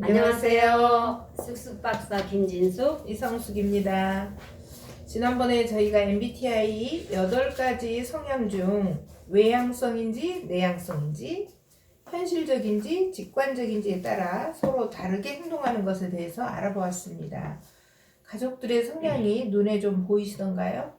안녕하세요. 쑥쑥 박사 김진숙. 이성숙입니다. 지난번에 저희가 MBTI 8가지 성향 중 외향성인지 내향성인지 현실적인지 직관적인지에 따라 서로 다르게 행동하는 것에 대해서 알아보았습니다. 가족들의 성향이 눈에 좀 보이시던가요?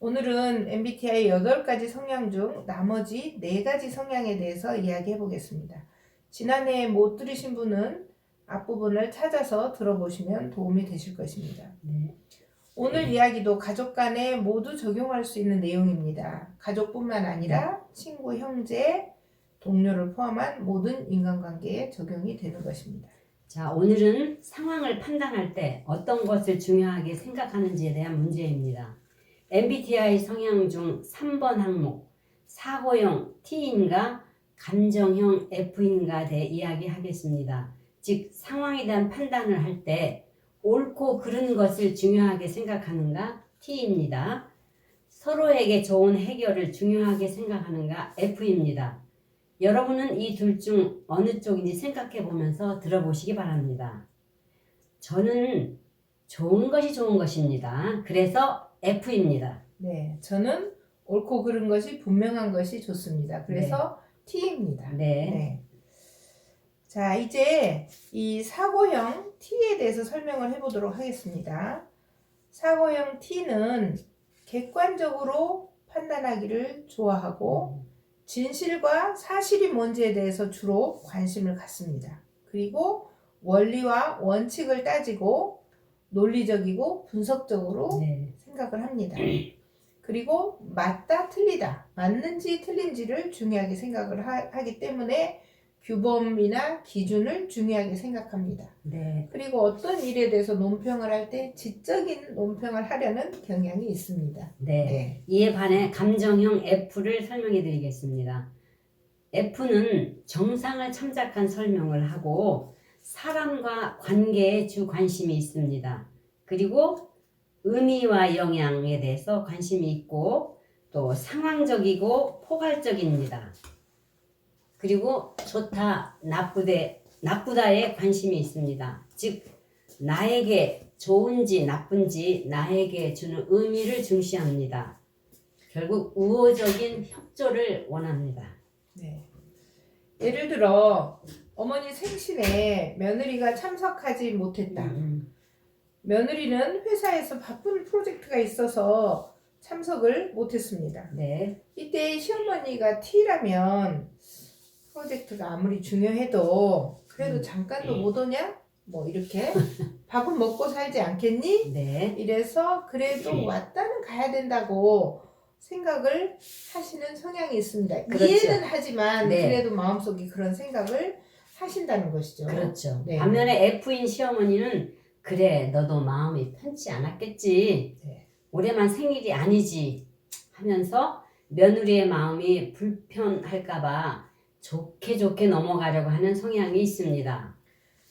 오늘은 MBTI 8가지 성향 중 나머지 4가지 성향에 대해서 이야기해 보겠습니다. 지난해 못 들으신 분은 앞부분을 찾아서 들어보시면 도움이 되실 것입니다. 네. 오늘 이야기도 가족 간에 모두 적용할 수 있는 내용입니다. 가족뿐만 아니라 친구, 형제, 동료를 포함한 모든 인간관계에 적용이 되는 것입니다. 자, 오늘은 상황을 판단할 때 어떤 것을 중요하게 생각하는지에 대한 문제입니다. MBTI 성향 중 3번 항목, 사고형 T인가 감정형 F인가 대 이야기하겠습니다. 즉, 상황에 대한 판단을 할 때 옳고 그른 것을 중요하게 생각하는가 T입니다. 서로에게 좋은 해결을 중요하게 생각하는가 F입니다. 여러분은 이 둘 중 어느 쪽인지 생각해 보면서 들어보시기 바랍니다. 저는 좋은 것이 좋은 것입니다. 그래서 F입니다. 네, 저는 옳고 그른 것이 분명한 것이 좋습니다. 그래서 T입니다. 네. 네. 자, 이제 이 사고형 T에 대해서 설명을 해보도록 하겠습니다. 사고형 T는 객관적으로 판단하기를 좋아하고 진실과 사실이 뭔지에 대해서 주로 관심을 갖습니다. 그리고 원리와 원칙을 따지고 논리적이고 분석적으로 네. 생각을 합니다. 그리고 맞다 틀리다 맞는지 틀린지를 중요하게 생각을 하, 기 때문에 규범이나 기준을 중요하게 생각합니다. 네. 그리고 어떤 일에 대해서 논평을 할 때 지적인 논평을 하려는 경향이 있습니다. 네. 이에 반해 감정형 F를 설명해 드리겠습니다. F는 정상을 참작한 설명을 하고 사람과 관계에 주 관심이 있습니다. 그리고 의미와 영향에 대해서 관심이 있고 또 상황적이고 포괄적입니다. 그리고 좋다, 나쁘대, 나쁘다에 관심이 있습니다. 즉 나에게 좋은지 나쁜지 나에게 주는 의미를 중시합니다. 결국 우호적인 협조를 원합니다. 네. 예를 들어 어머니 생신에 며느리가 참석하지 못했다. 음, 며느리는 회사에서 바쁜 프로젝트가 있어서 참석을 못했습니다. 네, 이때 시어머니가 T라면 프로젝트가 아무리 중요해도 그래도 음. 잠깐도 못 오냐? 뭐 이렇게 밥은 먹고 살지 않겠니? 네, 이래서 그래도 왔다는 가야 된다고 생각을 하시는 성향이 있습니다. 그렇죠. 이해는 하지만 네. 그래도 마음속에 그런 생각을 하신다는 것이죠. 그렇죠. 네. 반면에 F인 시어머니는 그래 너도 마음이 편치 않았겠지. 네. 올해만 생일이 아니지 하면서 며느리의 마음이 불편할까봐 좋게 좋게 넘어가려고 하는 성향이 있습니다.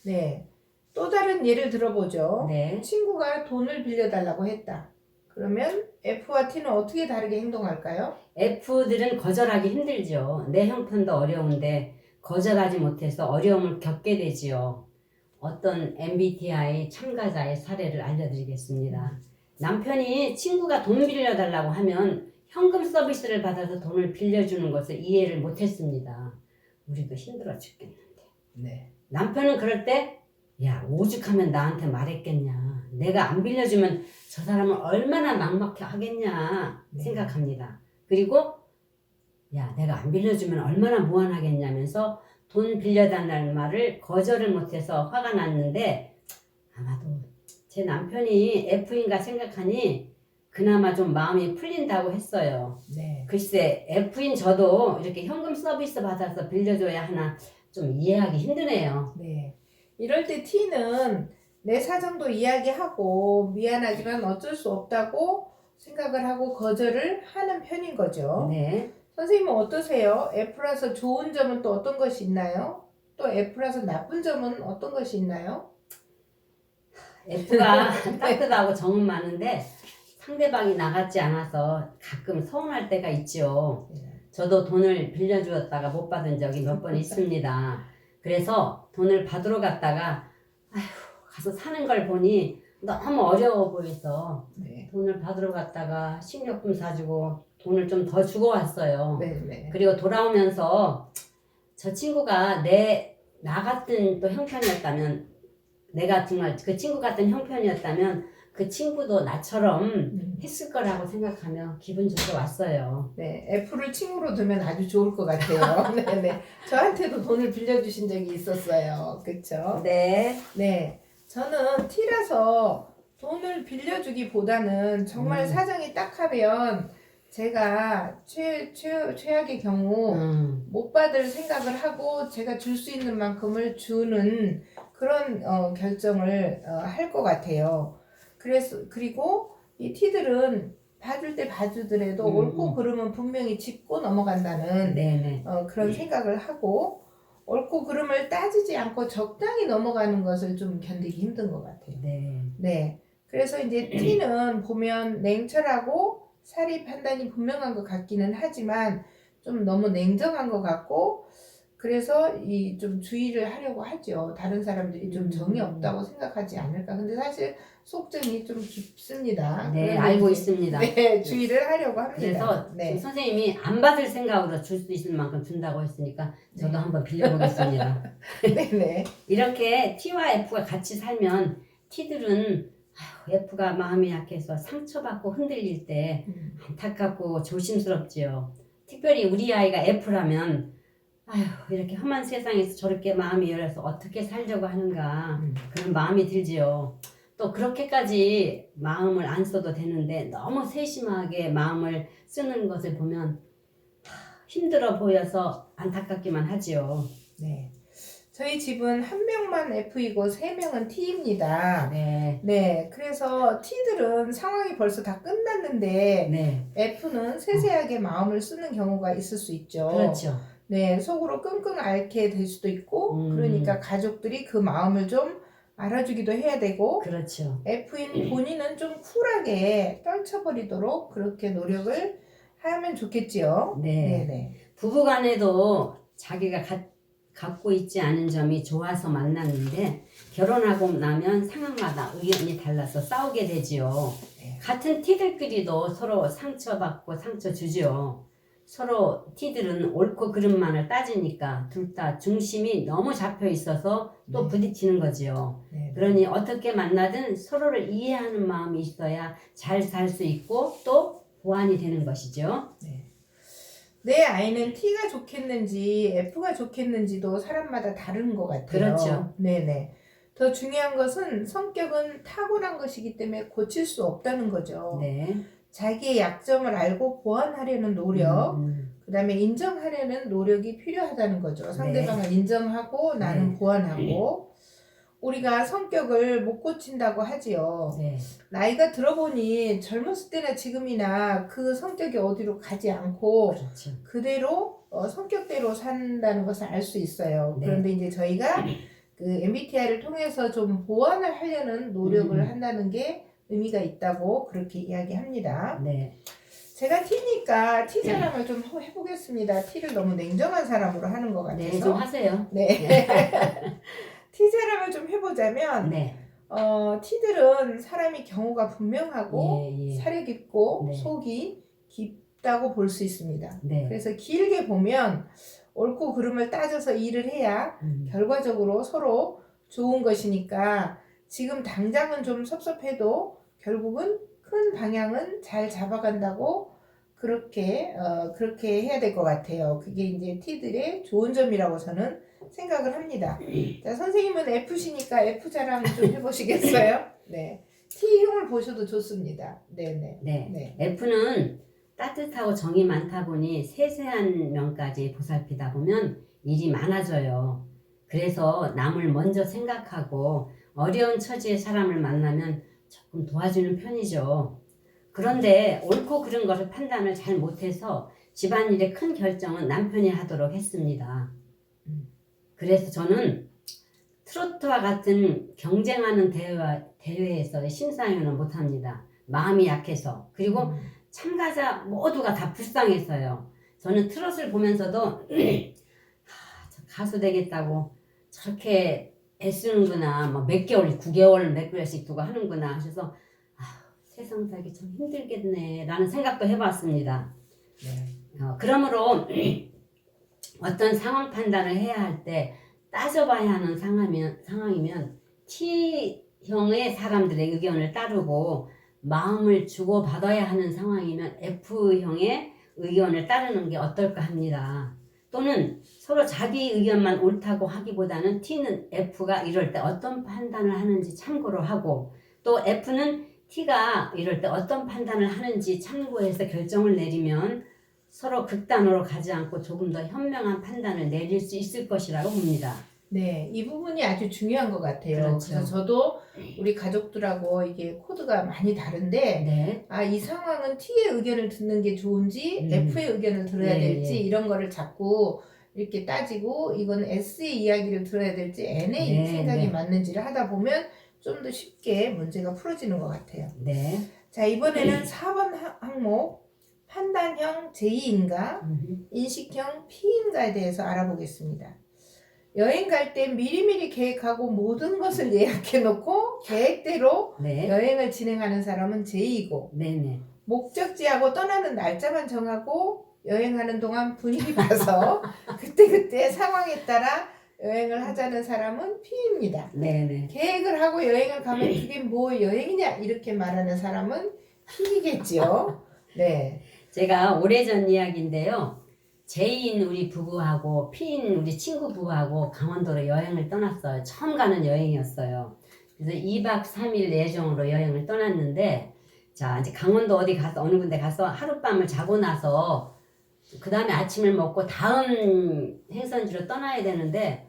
네. 또 다른 예를 들어보죠. 네, 친구가 돈을 빌려달라고 했다. 그러면 F와 T는 어떻게 다르게 행동할까요? F들은 거절하기 힘들죠. 내 형편도 어려운데 거절하지 못해서 어려움을 겪게 되지요. 어떤 MBTI 참가자의 사례를 알려드리겠습니다. 남편이 친구가 돈 빌려달라고 하면 현금 서비스를 받아서 돈을 빌려주는 것을 이해를 못했습니다. 우리도 힘들어 죽겠는데. 네. 남편은 그럴 때, 야, 오죽하면 나한테 말했겠냐. 내가 안 빌려주면 저 사람은 얼마나 막막해 하겠냐 네. 생각합니다. 그리고, 야, 내가 안 빌려주면 얼마나 무안하겠냐면서 돈 빌려달라는 말을 거절을 못해서 화가 났는데, 아마도 제 남편이 F인가 생각하니 그나마 좀 마음이 풀린다고 했어요. 네. 글쎄, F인 저도 이렇게 현금 서비스 받아서 빌려줘야 하나 좀 이해하기 힘드네요. 네. 이럴 때 T는 내 사정도 이야기하고 미안하지만 어쩔 수 없다고 생각을 하고 거절을 하는 편인 거죠. 네. 선생님은 어떠세요? F라서 좋은 점은 또 어떤 것이 있나요? 또 F라서 나쁜 점은 어떤 것이 있나요? F가 따뜻하고 정은 많은데 상대방이 나갔지 않아서 가끔 서운할 때가 있죠. 저도 돈을 빌려주었다가 못 받은 적이 몇 번 있습니다. 그래서 돈을 받으러 갔다가 아휴 가서 사는 걸 보니 너무 어려워 보여서 네. 돈을 받으러 갔다가 식료품 사주고 돈을 좀 더 주고 왔어요. 네, 네. 그리고 돌아오면서 저 친구가 내 나 같은 또 형편이었다면 내가 정말 그 친구 같은 형편이었다면 그 친구도 나처럼 음. 했을 거라고 생각하며 기분 좋게 왔어요. 네, F를 친구로 두면 아주 좋을 것 같아요. 네, 네. 저한테도 돈을 빌려주신 적이 있었어요. 그쵸? 네. 네. 저는 T라서 돈을 빌려주기보다는 정말 음. 사정이 딱하면 제가 최, 최, 최악의 경우 음. 못 받을 생각을 하고 제가 줄 수 있는 만큼을 주는 그런 어, 결정을 어, 할 것 같아요. 그래서 그리고 이 티들은 봐줄 때 봐주더라도 음, 옳고 음. 그름은 분명히 짚고 넘어간다는. 어, 그런 생각을 하고 옳고 그름을 따지지 않고 적당히 넘어가는 것을 좀 견디기 힘든 것 같아요. 네. 네. 그래서 이제 T는 보면 냉철하고 사리 판단이 분명한 것 같기는 하지만 좀 너무 냉정한 것 같고 그래서 이 좀 주의를 하려고 하죠. 다른 사람들이 좀 정이 음. 없다고 생각하지 않을까. 근데 사실 속정이 좀 깊습니다. 네, 그래서 알고 있습니다. 네, 주의를 하려고 합니다. 그래서 네. 지금 선생님이 안 받을 생각으로 줄 수 있을 만큼 준다고 했으니까 저도 네. 한번 빌려보겠습니다. 네, 네. 이렇게 T와 F가 같이 살면 T들은 아휴, F가 마음이 약해서 상처받고 흔들릴 때 음, 안타깝고 조심스럽지요. 특별히 우리 아이가 F라면 아휴 이렇게 험한 세상에서 저렇게 마음이 열려서 어떻게 살려고 하는가 음. 그런 마음이 들지요. 또 그렇게까지 마음을 안 써도 되는데 너무 세심하게 마음을 쓰는 것을 보면 하, 힘들어 보여서 안타깝기만 하지요. 네. 저희 집은 한 명만 F이고 세 명은 T입니다. 네, 네, 그래서 T들은 상황이 벌써 다 끝났는데 네, F는 세세하게 마음을 쓰는 경우가 있을 수 있죠. 그렇죠. 네, 속으로 끙끙 앓게 될 수도 있고, 음. 그러니까 가족들이 그 마음을 좀 알아주기도 해야 되고, 그렇죠. F인 본인은 좀 쿨하게 떨쳐버리도록 그렇게 노력을 하면 좋겠지요. 네. 네, 네. 부부간에도 자기가 가- 갖고 있지 않은 점이 좋아서 만났는데 결혼하고 나면 상황마다 의견이 달라서 싸우게 되지요. 네. 같은 티들끼리도 서로 상처받고 상처 주죠. 서로 티들은 옳고 그름만을 따지니까 둘 다 중심이 너무 잡혀 있어서 또 네. 부딪히는 거지요. 네. 그러니 어떻게 만나든 서로를 이해하는 마음이 있어야 잘 살 수 있고 또 보완이 되는 것이죠. 내 아이는 T가 좋겠는지 F가 좋겠는지도 사람마다 다른 것 같아요. 그렇죠. 네네. 더 중요한 것은 성격은 타고난 것이기 때문에 고칠 수 없다는 거죠. 네. 자기의 약점을 알고 보완하려는 노력, 음, 그 다음에 인정하려는 노력이 필요하다는 거죠. 상대방을 인정하고 나는 네. 보완하고. 우리가 성격을 못 고친다고 하지요. 네. 나이가 들어보니 젊었을 때나 지금이나 그 성격이 어디로 가지 않고 그렇죠. 그대로 어, 성격대로 산다는 것을 알 수 있어요. 네. 그런데 이제 저희가 그 MBTI를 통해서 좀 보완을 하려는 노력을 음. 한다는 게 의미가 있다고 그렇게 이야기합니다. 네. 제가 T니까 T 사람을 좀 호- 해보겠습니다. T를 너무 냉정한 사람으로 하는 것 네, 같아서. 좀 하세요. 네. T 사람을 좀 해보자면 네. 어, T들은 사람이 경우가 분명하고 예, 예. 사려 깊고 네. 속이 깊다고 볼 수 있습니다. 네. 그래서 길게 보면 옳고 그름을 따져서 일을 해야 음, 결과적으로 서로 좋은 것이니까 지금 당장은 좀 섭섭해도 결국은 큰 방향은 잘 잡아간다고 그렇게 어, 그렇게 해야 될 것 같아요. 그게 이제 T들의 좋은 점이라고 저는 생각을 합니다. 자, 선생님은 F시니까 F 자랑 좀 해보시겠어요? 네. T형을 보셔도 좋습니다. 네네. 네. 네. F는 따뜻하고 정이 많다 보니 세세한 면까지 보살피다 보면 일이 많아져요. 그래서 남을 먼저 생각하고 어려운 처지의 사람을 만나면 조금 도와주는 편이죠. 그런데 옳고 그른 것을 판단을 잘 못해서 집안일의 큰 결정은 남편이 하도록 했습니다. 음. 그래서 저는 트로트와 같은 경쟁하는 대회, 대회에서 심사위원을 못합니다. 마음이 약해서. 그리고 음. 참가자 모두가 다 불쌍해서요. 저는 트롯을 보면서도 하, 저 가수 되겠다고 저렇게 애쓰는구나. 뭐몇 개월, 9개월, 몇 개월씩 두고 하는구나 하셔서 아, 세상 살기 참 힘들겠네. 라는 생각도 해봤습니다. 네. 어, 그러므로 어떤 상황 판단을 해야 할 때 따져봐야 하는 상황이면, 상황이면 T형의 사람들의 의견을 따르고 마음을 주고받아야 하는 상황이면 F형의 의견을 따르는 게 어떨까 합니다. 또는 서로 자기 의견만 옳다고 하기보다는 T는 F가 이럴 때 어떤 판단을 하는지 참고를 하고 또 F는 T가 이럴 때 어떤 판단을 하는지 참고해서 결정을 내리면 서로 극단으로 가지 않고 조금 더 현명한 판단을 내릴 수 있을 것이라고 봅니다. 네, 이 부분이 아주 중요한 것 같아요. 그렇죠. 그래서 저도 우리 가족들하고 이게 코드가 많이 다른데, 네. 아, 이 상황은 T의 의견을 듣는 게 좋은지, 음. F의 의견을 들어야 예, 될지, 예. 이런 거를 자꾸 이렇게 따지고, 이건 S의 이야기를 들어야 될지, N의 네, 생각이 네. 맞는지를 하다 보면 좀 더 쉽게 문제가 풀어지는 것 같아요. 네. 자, 이번에는 4번 항목, 판단형 J인가, 음, 인식형 P인가에 대해서 알아보겠습니다. 여행 갈 때 미리미리 계획하고 모든 것을 예약해 놓고 계획대로 네. 여행을 진행하는 사람은 J이고 네네. 목적지하고 떠나는 날짜만 정하고 여행하는 동안 분위기 봐서 그때그때 상황에 따라 여행을 하자는 사람은 P입니다. 네네. 계획을 하고 여행을 가면 그게 뭐 여행이냐 이렇게 말하는 사람은 P겠지요. 네. 제가 오래전 이야기인데요. 제인 우리 부부하고 피인 우리 친구 부부하고 강원도로 여행을 떠났어요. 처음 가는 여행이었어요. 그래서 2박 3일 예정으로 여행을 떠났는데 자 이제 강원도 어디 가서 어느 군데 가서 하룻밤을 자고 나서 그 다음에 아침을 먹고 다음 행선지로 떠나야 되는데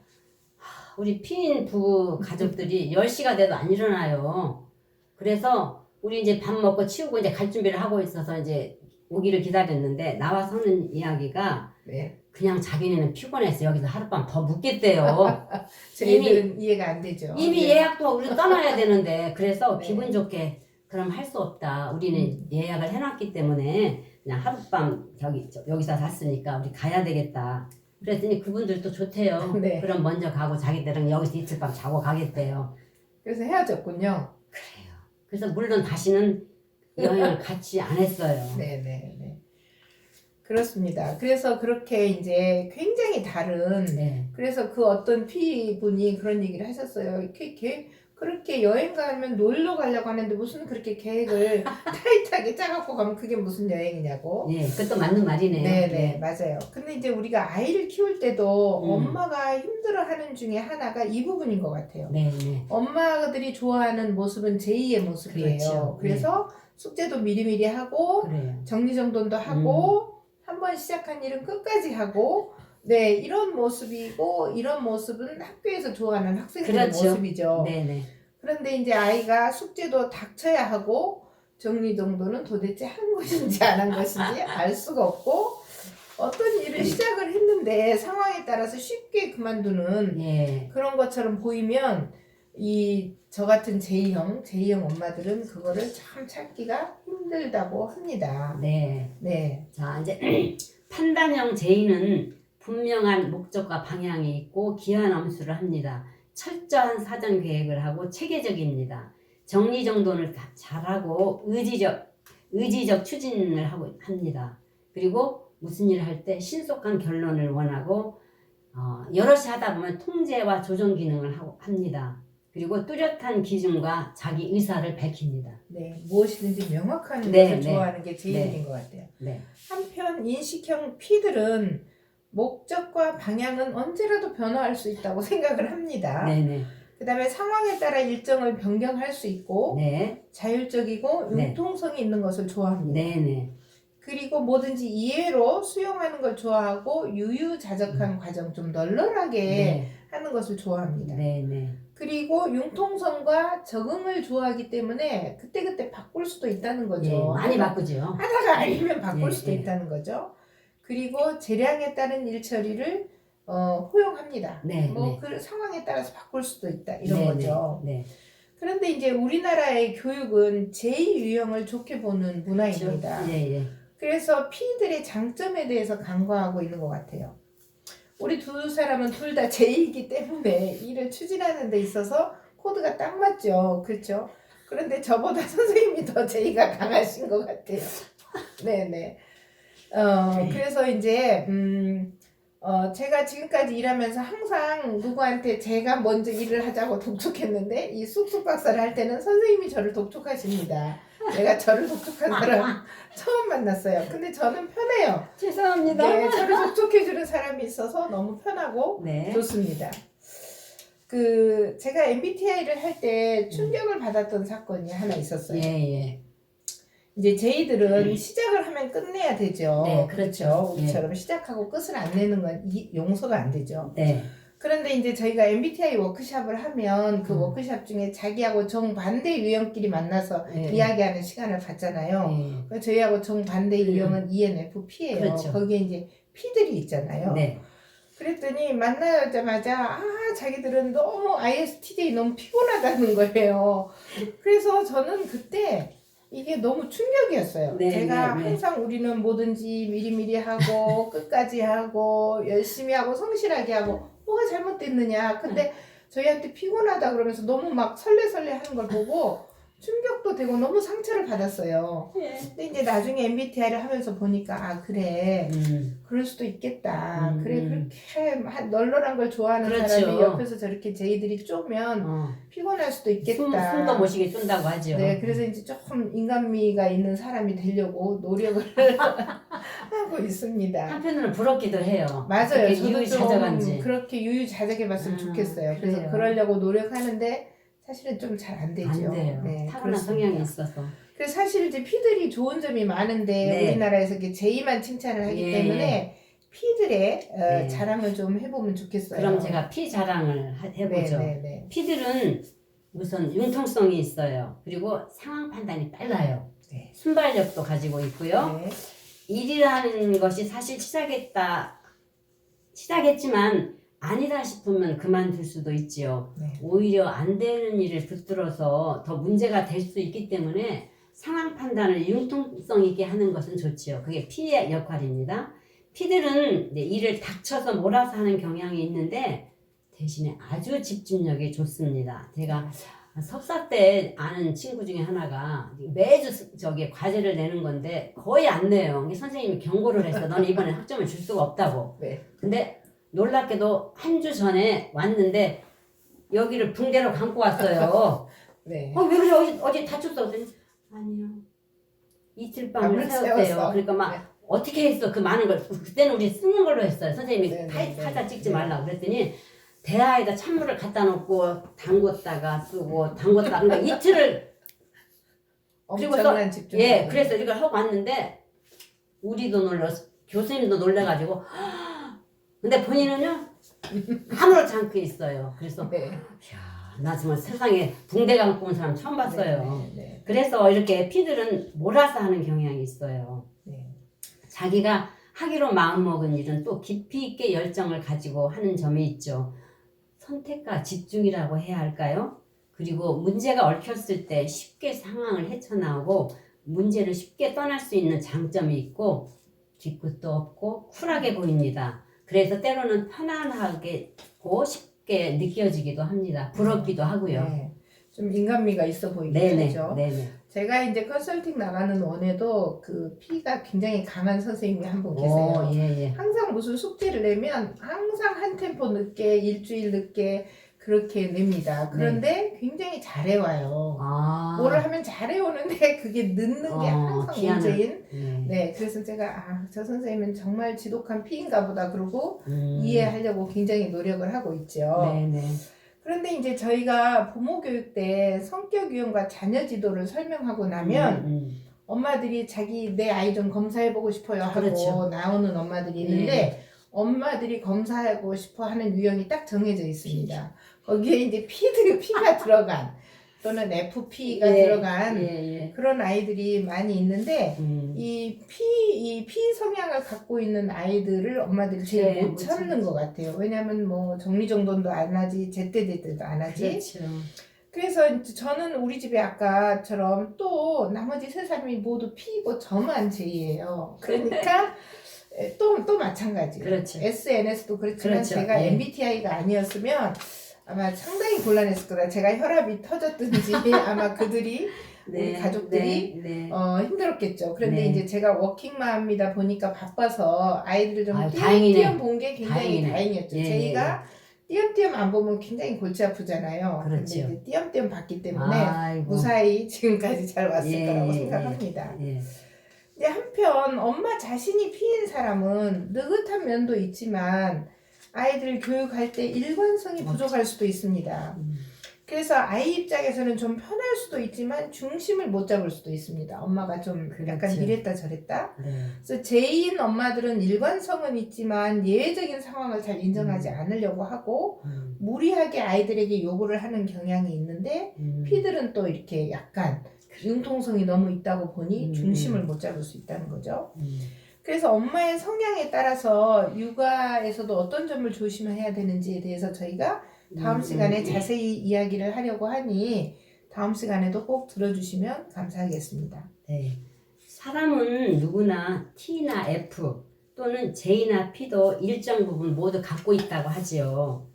하, 우리 피인 부부 가족들이 10시가 돼도 안 일어나요. 그래서 우리 이제 밥 먹고 치우고 이제 갈 준비를 하고 있어서 이제 오기를 기다렸는데 나와서 하는 이야기가 네. 그냥 자기네는 피곤해서 여기서 하룻밤 더 묵겠대요. 저희들은 이해가 안 되죠. 이미 네. 예약도 우리 떠나야 되는데 그래서 네. 기분 좋게 그럼 할 수 없다. 우리는 음. 예약을 해놨기 때문에 그냥 하룻밤 저- 여기서 잤으니까 우리 가야 되겠다. 그랬더니 그분들도 좋대요. 네. 그럼 먼저 가고 자기들은 여기서 이틀 밤 자고 가겠대요. 그래서 헤어졌군요. 그래요. 그래서 물론 다시는 여행을 같이 안 했어요. 네네 네. 그렇습니다. 그래서 그렇게 이제 굉장히 다른 네. 그래서 그 어떤 피 분이 그런 얘기를 하셨어요. 이렇게 계 그렇게 여행 가면 놀러 가려고 하는데 무슨 그렇게 계획을 타이트하게 짜갖고 가면 그게 무슨 여행이냐고. 예, 그것도 맞는 말이네요. 네네 맞아요. 근데 이제 우리가 아이를 키울 때도 음. 엄마가 힘들어하는 중에 하나가 이 부분인 것 같아요. 네, 네. 엄마들이 좋아하는 모습은 제2의 모습이에요. 그렇죠. 그래서 숙제도 미리미리 하고 그래요. 정리정돈도 하고 한 번 시작한 일은 끝까지 하고 네 이런 모습이고 이런 모습은 학교에서 좋아하는 학생들의 그렇죠. 모습이죠. 네, 네. 그런데 이제 아이가 숙제도 닥쳐야 하고 정리정돈은 도대체 한 것인지 안 한 것인지 알 수가 없고 어떤 일을 시작을 했는데 상황에 따라서 쉽게 그만두는 예. 그런 것처럼 보이면 이 저 같은 제2형, 제2형 엄마들은 그거를 참 찾기가 힘들다고 합니다. 네. 네. 자, 이제 판단형 제의는 분명한 목적과 방향이 있고 기한 엄수를 합니다. 철저한 사전 계획을 하고 체계적입니다. 정리정돈을 다 잘하고 의지적 의지적 추진을 하고 합니다. 그리고 무슨 일을 할 때 신속한 결론을 원하고 어, 여럿이 하다 보면 통제와 조정 기능을 하고 합니다. 그리고 뚜렷한 기준과 자기 의사를 밝힙니다. 네. 무엇이든지 명확한 네, 것을 네. 좋아하는 게 제일인 것 같아요. 네. 한편 인식형 P들은 목적과 방향은 언제라도 변화할 수 있다고 생각을 합니다. 네 네. 그 다음에 상황에 따라 일정을 변경할 수 있고 네. 자율적이고 네. 융통성이 있는 것을 좋아합니다. 네 네. 그리고 뭐든지 이해로 수용하는 걸 좋아하고 유유자적한 과정 좀 널널하게 음. 네. 하는 것을 좋아합니다. 네 네. 그리고 융통성과 적응을 좋아하기 때문에 그때그때 바꿀 수도 있다는 거죠. 예, 많이 바꾸죠. 하다가 아니면 바꿀 예, 수도 예. 있다는 거죠. 그리고 재량에 따른 일 처리를 어, 허용합니다. 네, 뭐 네. 그 상황에 따라서 바꿀 수도 있다 이런 네, 거죠. 네. 그런데 이제 우리나라의 교육은 제2 유형을 좋게 보는 문화입니다. 예, 예. 그래서 P들의 장점에 대해서 간과하고 있는 것 같아요. 우리 두 사람은 둘다 J이기 때문에 일을 추진하는 데 있어서 코드가 딱 맞죠. 그렇죠? 그런데 저보다 선생님이 더 J가 강하신 것 같아요. 네네. 어, 그래서 이제, 음, 어, 제가 지금까지 일하면서 항상 누구한테 제가 먼저 일을 하자고 독촉했는데, 이 쑥쑥 박사를 할 때는 선생님이 저를 독촉하십니다. 내가 저를 독촉한 사람 처음 만났어요. 근데 저는 편해요. 죄송합니다. 네, 저를 독촉해주는 사람이 있어서 너무 편하고 네. 좋습니다. 그 제가 MBTI를 할 때 충격을 받았던 사건이 하나 있었어요. 예, 예. 이제 저희들은 시작을 하면 끝내야 되죠. 네, 그렇죠. 우리처럼 시작하고 끝을 안 내는 건 이, 용서가 안 되죠. 네. 그런데 이제 저희가 MBTI 워크샵을 하면 그 음. 워크샵 중에 자기하고 정반대 유형끼리 만나서 네. 이야기하는 시간을 갖잖아요. 네. 그 저희하고 정반대 음. 유형은 ENFP예요. 그렇죠. 거기에 이제 P들이 있잖아요. 네. 그랬더니 만나자마자 아 자기들은 너무 ISTJ 너무 피곤하다는 거예요. 그래서 저는 그때 이게 너무 충격이었어요. 네, 제가 네, 네. 항상 우리는 뭐든지 미리미리 하고 끝까지 하고 열심히 하고 성실하게 하고 뭐가 잘못됐느냐. 근데 저희한테 피곤하다 그러면서 너무 막 설레설레 하는 걸 보고 충격도 되고 너무 상처를 받았어요. 근데 이제 나중에 MBTI를 하면서 보니까 아 그래 음. 그럴 수도 있겠다. 음, 그래 음. 그렇게 한- 널널한 걸 좋아하는 그렇죠. 사람이 옆에서 저렇게 제이들이 쪼면 어. 피곤할 수도 숨, 있겠다. 숨도 못 쉬게 쫀다고 하죠. 네, 그래서 이제 조금 인간미가 있는 사람이 되려고 노력을 하고 있습니다. 한편으로는 부럽기도 해요. 맞아요. 저도 좀 유유자적한지. 그렇게 유유자적해 봤으면 아, 좋겠어요. 그래서 그래요. 그러려고 노력하는데 사실은 좀 잘 안 되죠. 안 돼요. 네, 타고난 그렇습니다. 성향이 있어서. 그래서 사실 이제 피들이 좋은 점이 많은데 네. 우리나라에서 이렇게 제이만 칭찬을 하기 예, 때문에 피들의 어, 네. 자랑을 좀 해보면 좋겠어요. 그럼 제가 피 자랑을 하- 해보죠. 네, 네, 네. 피들은 우선 융통성이 있어요. 그리고 상황 판단이 빨라요. 네. 순발력도 가지고 있고요. 네. 일이라는 것이 사실 시작했다, 시작했지만 아니다 싶으면 그만둘 수도 있지요. 네. 오히려 안 되는 일을 붙들어서 더 문제가 될 수 있기 때문에 상황 판단을 융통성 있게 하는 것은 좋지요. 그게 피의 역할입니다. 피들은 일을 닥쳐서 몰아서 하는 경향이 있는데 대신에 아주 집중력이 좋습니다. 제가 석사 때 아는 친구 중에 하나가 매주 스- 저기 과제를 내는 건데 거의 안 내요. 선생님이 경고를 했어. 넌 이번에 학점을 줄 수가 없다고. 네. 근데 놀랍게도 한 주 전에 왔는데 여기를 붕대로 감고 왔어요. 네. 어, 왜 그래? 어제, 어제 다쳤어. 그랬더니 아니요. 이틀 밤을. 새웠어. 그러니까 막 네. 어떻게 했어? 그 많은 걸. 그때는 우리 쓰는 걸로 했어요. 선생님이 네, 네, 타, 네. 타자 찍지 네. 말라고 그랬더니 대야에다 찬물을 갖다 놓고 담궜다가 쓰고 담궜다가 그러니까 이틀을 그리고서- 엄청난 집중. 예, 그래서 이걸 하고 왔는데 우리도 놀랐어. 교수님도 놀래가지고 근데 본인은요 아무렇지 않게 있어요. 그래서 네. 이야, 나 정말 세상에 붕대 감고 온 사람 처음 봤어요. 네. 네. 그래서 이렇게 피들은 몰아서 하는 경향이 있어요. 네. 자기가 하기로 마음먹은 일은 또 깊이 있게 열정을 가지고 하는 점이 있죠. 선택과 집중이라고 해야 할까요? 그리고 문제가 얽혔을 때 쉽게 상황을 헤쳐나오고 문제를 쉽게 떠날 수 있는 장점이 있고 뒤끝도 없고 쿨하게 보입니다. 그래서 때로는 편안하게고 쉽게 느껴지기도 합니다. 부럽기도 하고요. 네. 좀 인간미가 있어 보이긴 네네. 하죠. 네네. 제가 이제 컨설팅 나가는 원에도 그 피가 굉장히 강한 선생님이 한 분 계세요. 오, 예, 예. 항상 무슨 숙제를 내면 항상 한 템포 늦게 일주일 늦게 그렇게 냅니다. 그런데 굉장히 잘해와요. 네. 아. 뭐를 하면 잘해오는데 그게 늦는 게 어, 항상 기한을. 문제인. 네. 네, 그래서 제가 아, 저 선생님은 정말 지독한 피인가 보다 그러고 음. 이해하려고 굉장히 노력을 하고 있죠. 네 네. 그런데 이제 저희가 부모 교육 때 성격 유형과 자녀 지도를 설명하고 나면 음, 음. 엄마들이 자기 내 아이 좀 검사해 보고 싶어요 하고 그렇죠. 나오는 엄마들이 있는데 엄마들이 검사하고 싶어 하는 유형이 딱 정해져 있습니다. 거기에 이제 P들, P가 들어간 또는 FP가 예, 들어간 예, 예. 그런 아이들이 많이 있는데 음. 이 P, 이 P 성향을 갖고 있는 아이들을 엄마들이 제일 네, 못못 참는 참지. 것 같아요. 왜냐면 뭐 정리정돈도 안 하지, 제때제때도 안 하지. 그렇죠. 그래서 저는 우리 집에 아까처럼 또 나머지 세 사람이 모두 P이고 저만 J예요. 그러니까 또, 또 마찬가지예요. 그렇죠. SNS도 그렇지만 그렇죠. 제가 네. MBTI가 아니었으면 아마 상당히 곤란했을 거다. 제가 혈압이 터졌든지 아마 그들이 우리 가족들이 네, 네. 어, 힘들었겠죠. 그런데 네. 이제 제가 워킹맘이다 보니까 바빠서 아이들을 좀 다행이네. 띄엄띄엄 본 게 굉장히 다행이네. 다행이었죠. 예, 저희가 띄엄띄엄 안 보면 굉장히 골치 아프잖아요. 근데 그렇죠. 이제 띄엄띄엄 봤기 때문에 아이고. 무사히 지금까지 잘 왔을 예, 거라고 예, 생각합니다. 예. 이제 한편 엄마 자신이 피인 사람은 느긋한 면도 있지만 아이들을 교육할 때 일관성이 부족할 수도 있습니다. 음. 그래서 아이 입장에서는 좀 편할 수도 있지만 중심을 못 잡을 수도 있습니다. 엄마가 좀 약간 그렇죠. 이랬다 저랬다. 네. 그래서 제인 엄마들은 일관성은 있지만 예외적인 상황을 잘 인정하지 음. 않으려고 하고 음. 무리하게 아이들에게 요구를 하는 경향이 있는데 음. 피들은 또 이렇게 약간 융통성이 너무 있다고 보니 음, 중심을 음. 못 잡을 수 있다는 거죠. 음. 그래서 엄마의 성향에 따라서 육아에서도 어떤 점을 조심해야 되는지에 대해서 저희가 다음 음, 시간에 음. 자세히 이야기를 하려고 하니 다음 시간에도 꼭 들어주시면 감사하겠습니다. 네. 사람은 누구나 T나 F 또는 J나 P도 일정 부분 모두 갖고 있다고 하지요.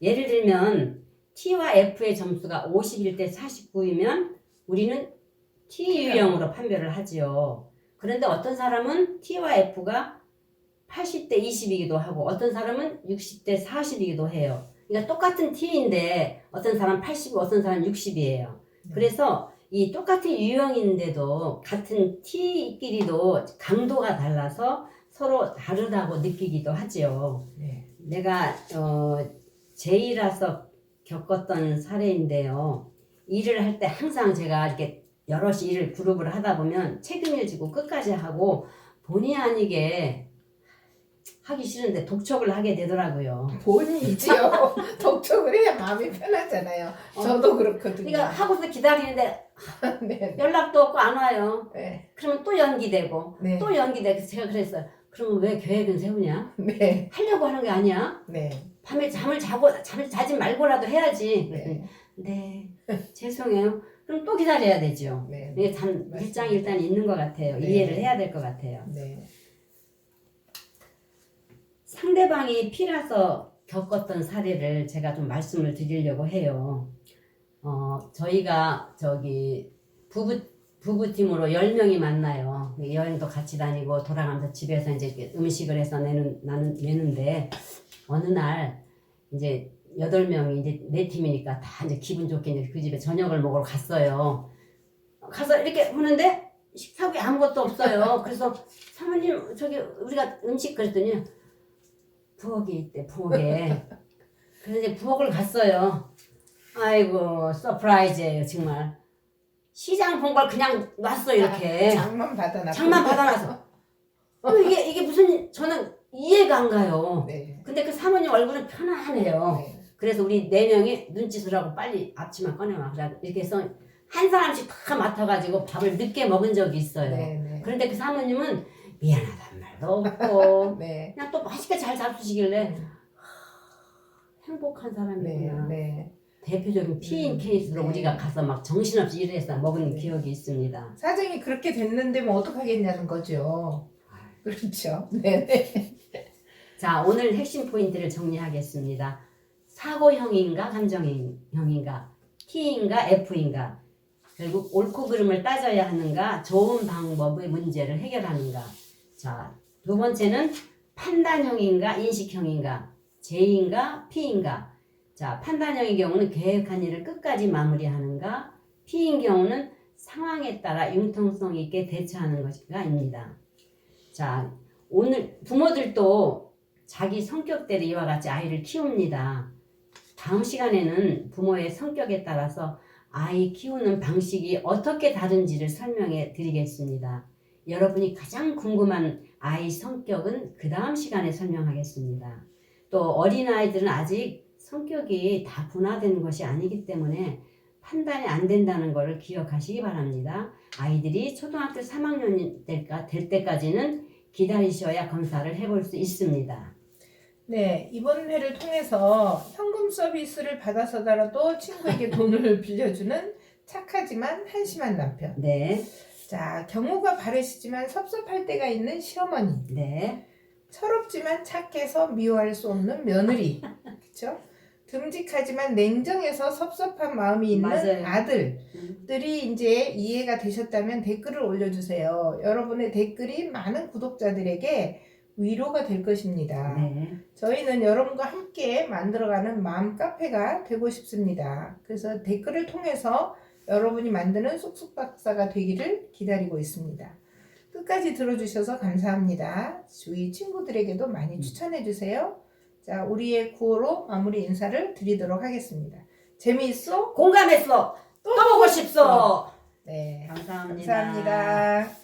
예를 들면 T와 F의 점수가 51대 49이면 우리는 T 유형으로 판별을 하지요. 그런데 어떤 사람은 T와 F가 80대 20이기도 하고 어떤 사람은 60대 40이기도 해요. 그러니까 똑같은 T인데 어떤 사람 80, 어떤 사람 60이에요. 그래서 이 똑같은 유형인데도 같은 T끼리도 강도가 달라서 서로 다르다고 느끼기도 하지요. 네. 내가 어, J라서 겪었던 사례인데요. 일을 할 때 항상 제가 이렇게 여럿이 일을 그룹을 하다 보면 책임을 지고 끝까지 하고 본의 아니게 하기 싫은데 독촉을 하게 되더라고요. 본인이지요. 독촉을 해야 마음이 편하잖아요. 어. 저도 그렇거든요. 그러니까 하고서 기다리는데 네. 연락도 없고 안 와요. 네. 그러면 또 연기되고 네. 또 연기되고 제가 그랬어요. 그러면 왜 계획은 세우냐? 네. 하려고 하는 게 아니야. 네. 밤에 잠을 자고 잠을 자지 말고라도 해야지. 네. 네. 죄송해요. 그럼 또 기다려야 되죠. 네. 이게 단 맞습니다. 일장이 일단 있는 것 같아요. 네. 이해를 해야 될 것 같아요. 네. 상대방이 피라서 겪었던 사례를 제가 좀 말씀을 드리려고 해요. 어, 저희가 저기 부부 부부팀으로 10명이 만나요. 여행도 같이 다니고 돌아가면서 집에서 이제 음식을 해서 내는 나는 내는데 어느 날 이제 여덟 명이 이제 네 팀이니까 다 이제 기분 좋게 이제 그 집에 저녁을 먹으러 갔어요. 가서 이렇게 하는데 식탁에 아무것도 없어요. 그래서 사모님 저기 우리가 음식 그랬더니 부엌에 있대 부엌에. 그래서 이제 부엌을 갔어요. 아이고 서프라이즈예요 정말. 시장 본 걸 그냥 놨어 이렇게. 장만 받아놨고. 장만 받아놔서. 어, 이게 이게 무슨 저는 이해가 안 가요. 네. 근데 그 사모님 얼굴은 편안해요. 네. 그래서 우리 네 명이 눈짓을 하고 빨리 앞치마 꺼내와. 이렇게 해서 한 사람씩 다 맡아가지고 밥을 늦게 먹은 적이 있어요. 네. 네. 그런데 그 사모님은 미안하단 말도 없고 네. 그냥 또 맛있게 잘 잡수시길래 네. 행복한 네. 사람이구나. 네. 대표적인 피인 음, 케이스로 네. 우리가 가서 막 정신없이 일해서 먹은 네. 기억이 있습니다. 사정이 그렇게 됐는데 뭐 어떡하겠냐는 거죠. 그렇죠. 네. 네. 자, 오늘 핵심 포인트를 정리하겠습니다. 사고형인가 감정형인가 T인가 F인가 결국 옳고 그름을 따져야 하는가 좋은 방법의 문제를 해결하는가 자, 두 번째는 판단형인가 인식형인가 J인가 P인가 자, 판단형의 경우는 계획한 일을 끝까지 마무리하는가 P인 경우는 상황에 따라 융통성 있게 대처하는 것인가입니다. 자, 오늘 부모들도 자기 성격대로 이와 같이 아이를 키웁니다. 다음 시간에는 부모의 성격에 따라서 아이 키우는 방식이 어떻게 다른지를 설명해 드리겠습니다. 여러분이 가장 궁금한 아이 성격은 그 다음 시간에 설명하겠습니다. 또 어린아이들은 아직 성격이 다 분화된 것이 아니기 때문에 판단이 안 된다는 것을 기억하시기 바랍니다. 아이들이 초등학교 3학년이 될까, 될 때까지는 기다리셔야 검사를 해볼 수 있습니다. 네, 이번 회를 통해서 현금 서비스를 받아서더라도 친구에게 돈을 빌려주는 착하지만 한심한 남편. 네, 자, 경우가 바르시지만 섭섭할 때가 있는 시어머니. 네, 철없지만 착해서 미워할 수 없는 며느리. 그렇죠? 듬직하지만 냉정해서 섭섭한 마음이 있는 맞아요. 아들들이 이제 이해가 되셨다면 댓글을 올려주세요. 여러분의 댓글이 많은 구독자들에게 위로가 될 것입니다. 네. 저희는 여러분과 함께 만들어가는 마음 카페가 되고 싶습니다. 그래서 댓글을 통해서 여러분이 만드는 쑥쑥 박사가 되기를 기다리고 있습니다. 끝까지 들어주셔서 감사합니다. 주위 친구들에게도 많이 추천해 주세요. 자, 우리의 구호로 마무리 인사를 드리도록 하겠습니다. 재미있어? 공감했어. 또 보고 싶소. 네. 감사합니다. 감사합니다.